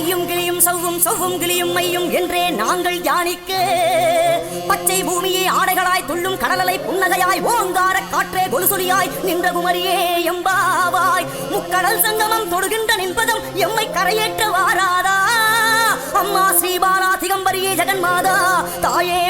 ஐயும் கிளியும் சவ்வும் சவ்வும் கிளியும் ஐயும் என்றே நாங்கள் யானிக்கு பச்சை பூமியை ஆடைகளாய் துள்ளும் கடலலை புன்னகையாய் ஓங்கார காற்றே கொலுசொலியாய் நின்ற குமரியே எம்பாவாய். முக்கடல் சங்கமம் தொடுகின்ற நின்பதம் எம்மை கரையேற்ற வாராதா அம்மா ஸ்ரீபாலா திகம்பரியே ஜெகன்மாதா தாயே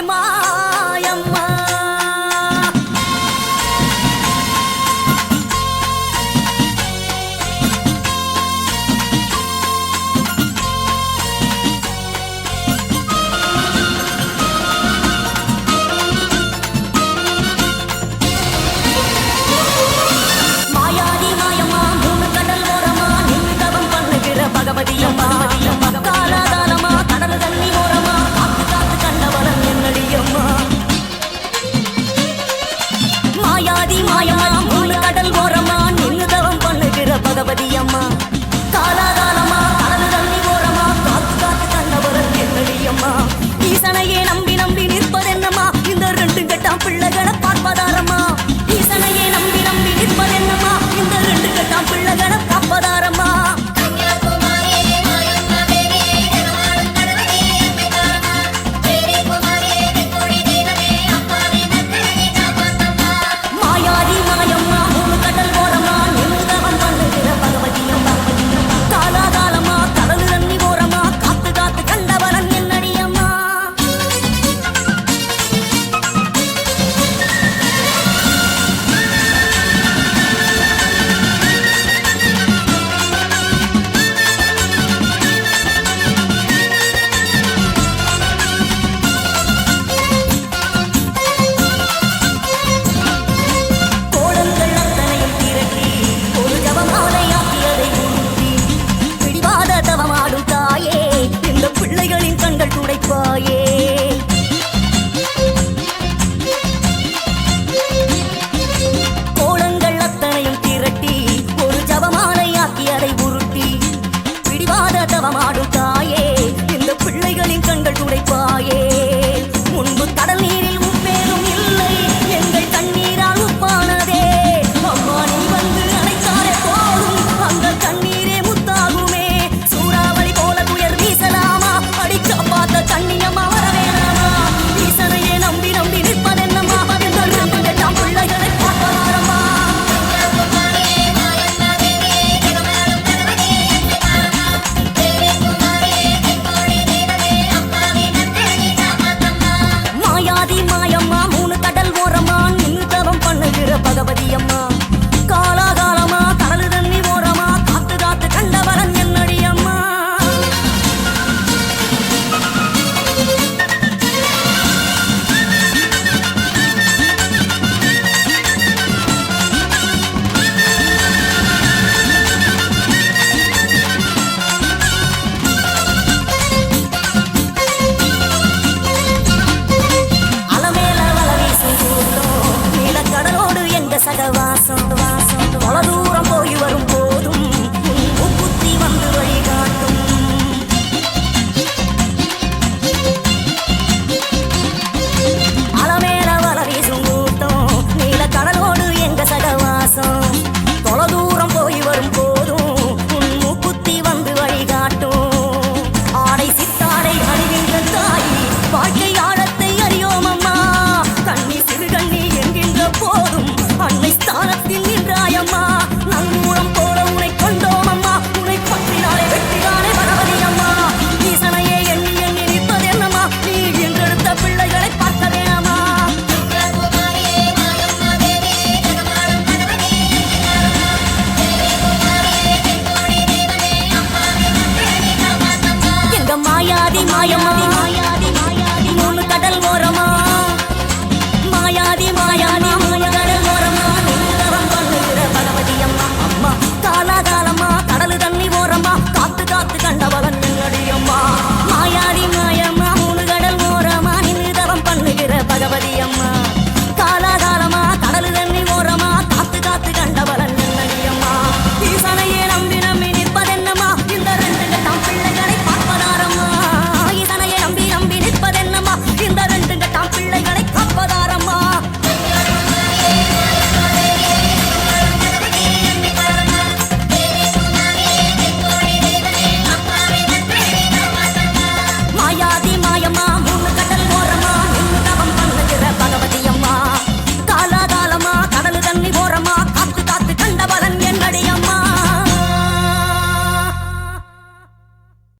மாயாதி மாயமா